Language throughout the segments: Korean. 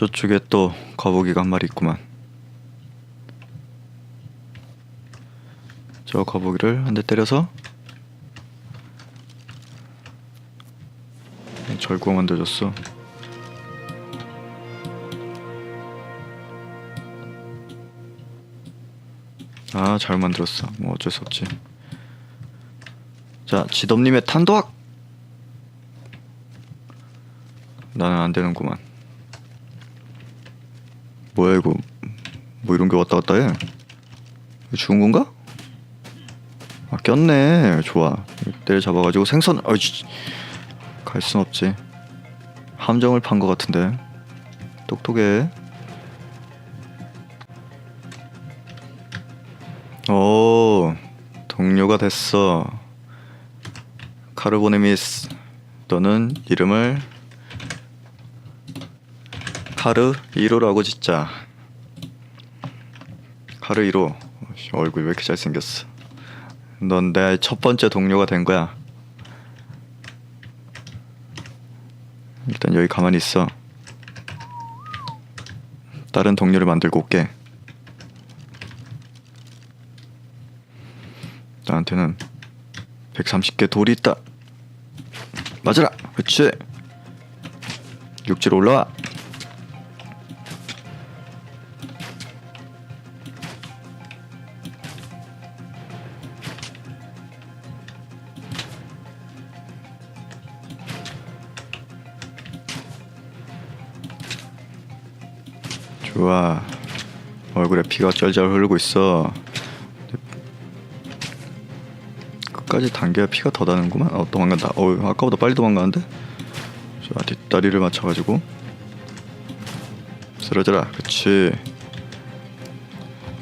저쪽에 또 거북이가 한 마리 있구만. 저 거북이를 한 대 때려서 절구가 만들어졌어. 아, 잘 만들었어. 뭐 어쩔 수 없지. 자, 지덤님의 탄도학. 나는 안 되는구만. 뭐야 이거? 뭐 이런 게 왔다 갔다 해? 죽은 건가? 아 꼈네. 좋아. 때려 잡아가지고 생선. 아이씨. 갈순 없지. 함정을 판 것 같은데. 똑똑해. 오, 동료가 됐어. 카르보네미스, 너는 이름을 카르 1호라고 짓자. 카르 1호. 얼굴 왜 이렇게 잘생겼어? 넌 내 첫 번째 동료가 된 거야. 일단 여기 가만히 있어. 다른 동료를 만들고 올게. 나한테는 130개 돌이 있다. 맞아라. 그렇지. 육지로 올라와. 좋아. 얼굴에 피가 쩔쩔 흐르고 있어. 끝까지 당겨야 피가 더 나는구만. 어 도망간다. 어 아까보다 빨리 도망가는데. 자 뒷다리를 맞춰가지고 쓰러져라. 그렇지.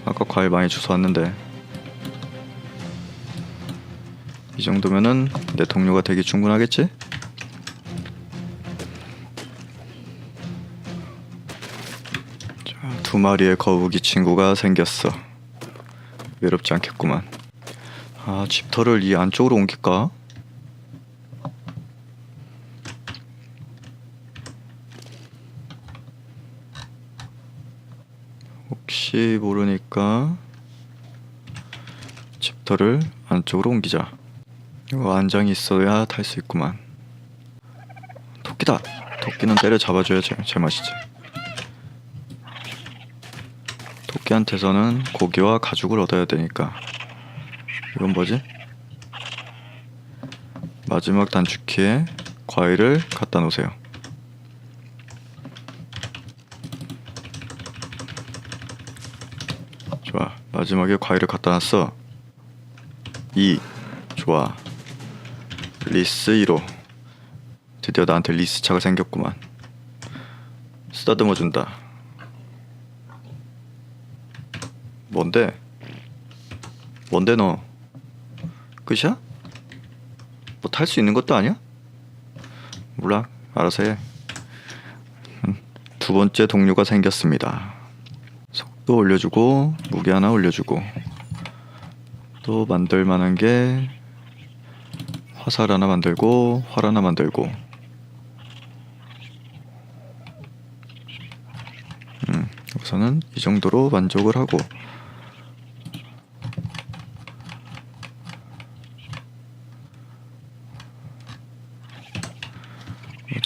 아까 과일 많이 주워 왔는데 이 정도면은 내 동료가 되기 충분하겠지? 두 마리의 거북이 친구가 생겼어. 외롭지 않겠구만. 아, 집터를 이 안쪽으로 옮길까? 혹시 모르니까 집터를 안쪽으로 옮기자. 이거 안장이 있어야 탈 수 있구만. 토끼다. 토끼는 때려 잡아줘야 제, 제 맛이지. 토끼한테서는 고기와 가죽을 얻어야 되니까. 이건 뭐지? 마지막 단축키에 과일을 갖다 놓으세요. 좋아. 마지막에 과일을 갖다 놨어. 2. 좋아. 리스 1호. 드디어 나한테 리스 차가 생겼구만. 쓰다듬어 준다. 뭔데? 뭔데 너? 끝이야? 뭐 탈 수 있는 것도 아니야? 몰라. 알아서 해. 음, 두 번째 동료가 생겼습니다. 속도 올려주고 무게 하나 올려주고 또 만들 만한 게 화살 하나 만들고 활 하나 만들고 음, 우선은 이 정도로 만족을 하고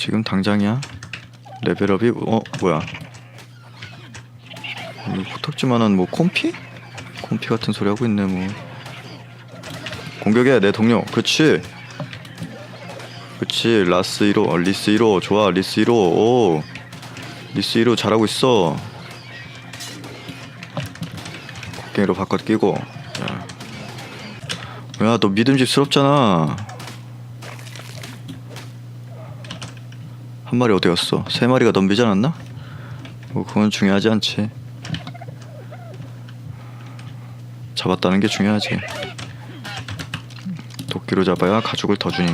지금 당장이야? 레벨업이 어 뭐야? 이 코딱지만한 뭐 콤피? 콤피 같은 소리 하고 있네 뭐. 공격해 내 동료. 그렇지 그렇지 라스 1호 어, 리스 1호 좋아 리스 1호 오. 리스 1호 잘하고 있어. 곡괭이로 바깥 끼고. 야너 믿음직스럽잖아 한 마리 어디 갔어? 세 마리가 넘비지 않았나? 뭐 그건 중요하지 않지. 잡았다는 게 중요하지. 도끼로 잡아야 가죽을 더 주니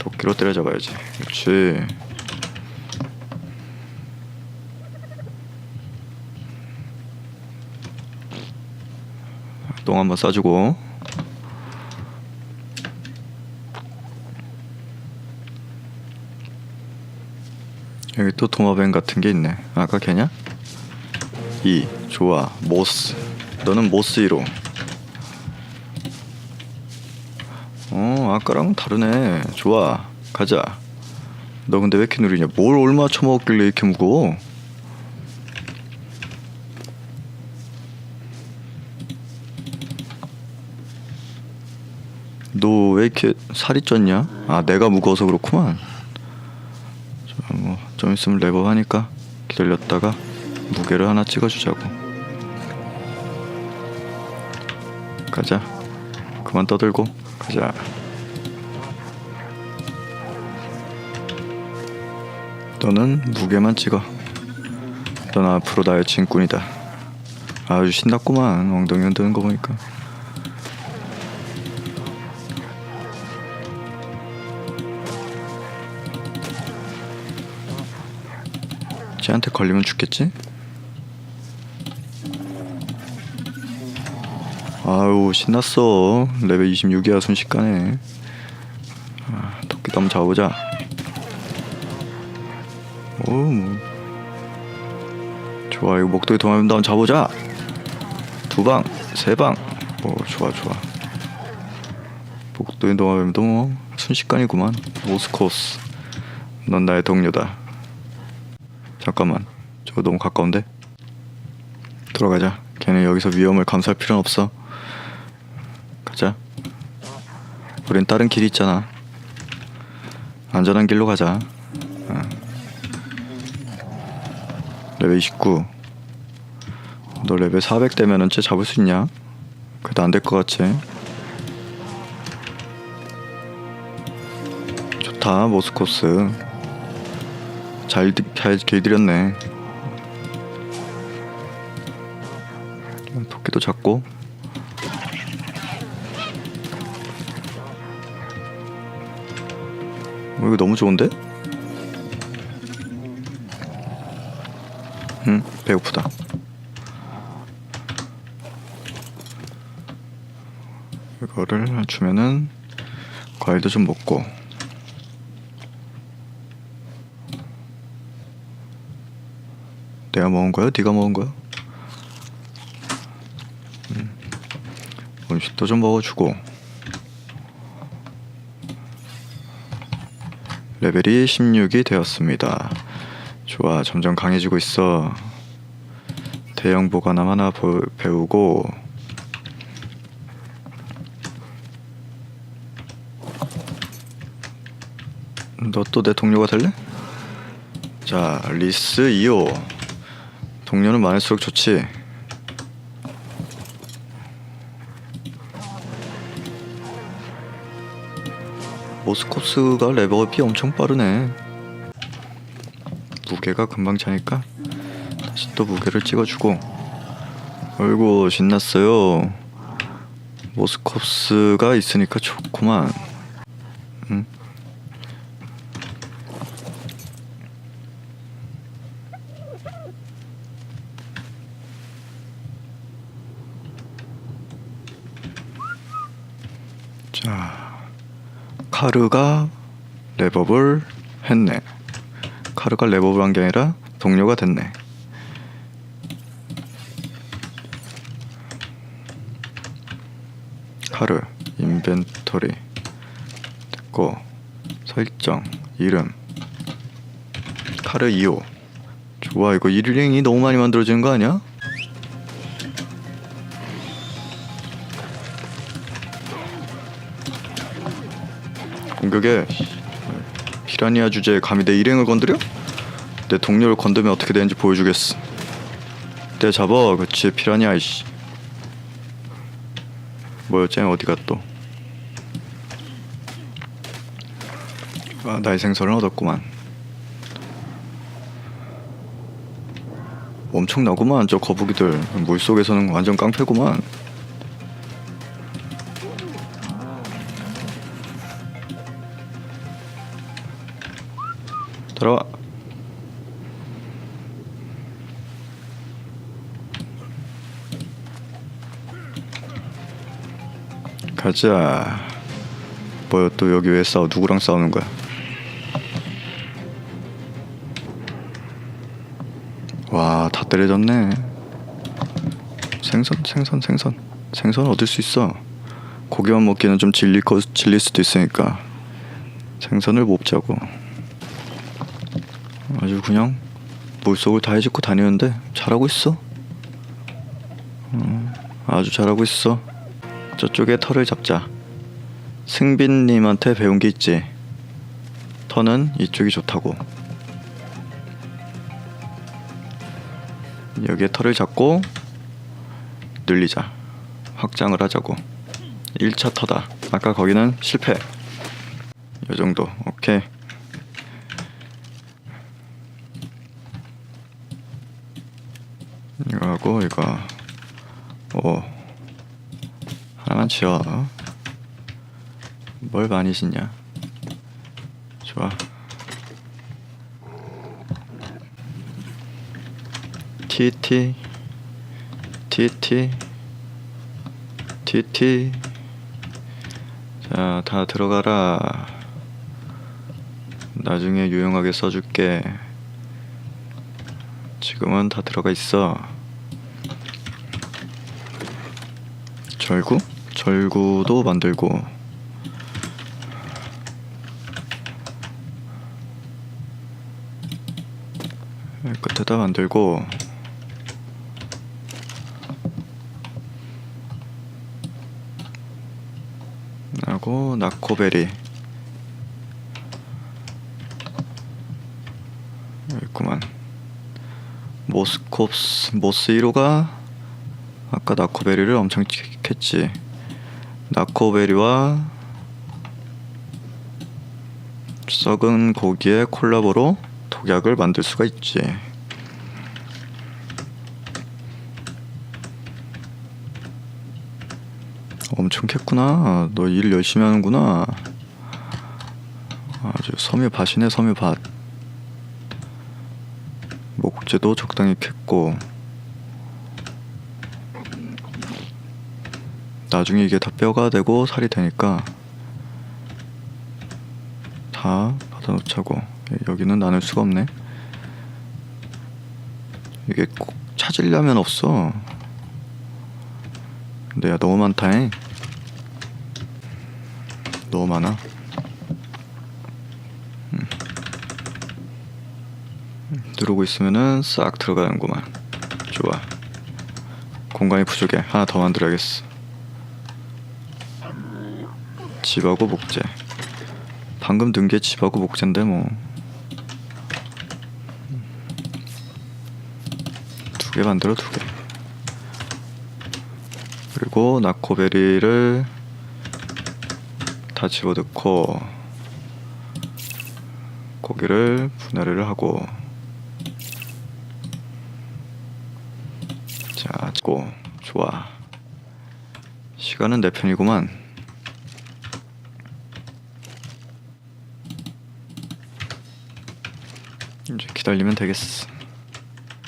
도끼로 때려 잡아야지. 그렇지 똥 한번 싸주고 여기 또 도마뱀 같은 게 있네. 아까 걔냐? 이 좋아 모스. 너는 모스 1호. 어 아까랑은 다르네. 좋아 가자. 너 근데 왜 이렇게 느리냐? 뭘 얼마 처먹었길래 이렇게 무거워? 너 왜 이렇게 살이 쪘냐? 아 내가 무거워서 그렇구만. 뭐좀 있으면 레버 하니까 기다렸다가 무게를 하나 찍어주자고. 가자. 그만 떠들고 가자. 너는 무게만 찍어. 넌 앞으로 나의 친꾼이다. 아주 신났구만 엉덩이 흔드는 거 보니까. 쟤한테 걸리면 죽겠지? 아유 신났어. 레벨 26이야 순식간에. 아, 토끼도 한번 잡아보자. 오뭐. 좋아 이거 목도리 도마뱀도 한번 잡아보자. 두방 세방. 오 좋아 좋아. 목도리 도마뱀도 뭐 순식간이구만. 모스코스. 넌 나의 동료다 잠깐만. 저거 너무 가까운데? 돌아가자. 걔는 여기서 위험을 감수할 필요는 없어. 가자. 우린 다른 길이 있잖아. 안전한 길로 가자. 어. 레벨 29 너 레벨 400 되면은 쟤 잡을 수 있냐? 그래도 안 될 것 같지? 좋다 모스코스 잘, 들- 잘 길들였네. 토끼도 잡고. 어, 이거 너무 좋은데? 응, 배고프다. 이거를 주면은 과일도 좀 먹고. 내가 먹은 거야? 네가 먹은 거야? 음. 음식도 좀 먹어주고 레벨이 16이 되었습니다. 좋아, 점점 강해지고 있어. 대형 보관함 하나 보- 배우고 너 또 내 동료가 될래? 자, 리스 2호. 동료는 많을수록 좋지. 모스코스가 레벨업이 엄청 빠르네. 무게가 금방 차니까 다시 또 무게를 찍어주고. 아이고 신났어요. 모스코스가 있으니까 좋구만. 응? 자, 카르가 랩업을 했네. 카르가 랩업을 한 게 아니라 동료가 됐네. 카르 인벤토리 됐고 설정 이름 카르 2호 좋아 이거 일링이 너무 많이 만들어지는 거 아니야? 공격에 피라니아 주제에 감히 내 일행을 건드려? 내 동료를 건드면 어떻게 되는지 보여주겠어. 내 잡아, 그치 피라니아 이씨. 뭐였지? 어디가 또? 아, 나의 생선을 얻었구만. 엄청나구만 저 거북이들 물 속에서는 완전 깡패구만. 들어와. 가자. 뭐야 또 여기 왜 싸워? 누구랑 싸우는 거야? 와, 다 때려졌네. 생선, 생선, 생선. 생선 얻을 수 있어. 고기만 먹기는 좀 질릴 거 질릴 수도 있으니까 생선을 먹자고. 아주 그냥 물속을 다 헤집고 다니는데 잘하고 있어. 어, 아주 잘하고 있어. 저쪽에 털을 잡자. 승빈님한테 배운 게 있지. 터는 이쪽이 좋다고. 여기에 털을 잡고 늘리자. 확장을 하자고. 1차 터다. 아까 거기는 실패. 요 정도. 오케이. 이거 하고 이거. 오. 하나만 지어. 뭘 많이 짓냐? 좋아. TT TT TT 자, 다 들어가라. 나중에 유용하게 써줄게. 지금은 다 들어가 있어. 절구? 절구도 만들고. 끝에다 만들고. 하고 나코베리 여기 있구만 모스콥스 모스 1호가 아까 나코베리를 엄청 캤지 나코베리와 썩은 고기의 콜라보로 독약을 만들 수가 있지 엄청 캤구나. 너 일 열심히 하는구나. 아주 섬유밭이네 섬유밭. 목재도 적당히 캤고. 나중에 이게 다 뼈가 되고 살이 되니까 다 받아놓자고. 여기는 나눌 수가 없네. 이게 꼭 찾으려면 없어. 근데 야 너무 많다잉. 너무 많아. 음. 누르고 있으면은 싹 들어가는구만. 좋아. 공간이 부족해. 하나 더 만들어야겠어. 집하고 목재. 방금 든 게 집하고 목재인데 뭐. 두 개 만들어 두 개. 그리고 나코베리를 다 집어넣고 고기를 분해를 하고 자 찍고 좋아 시간은 내 편이구만 이제 기다리면 되겠어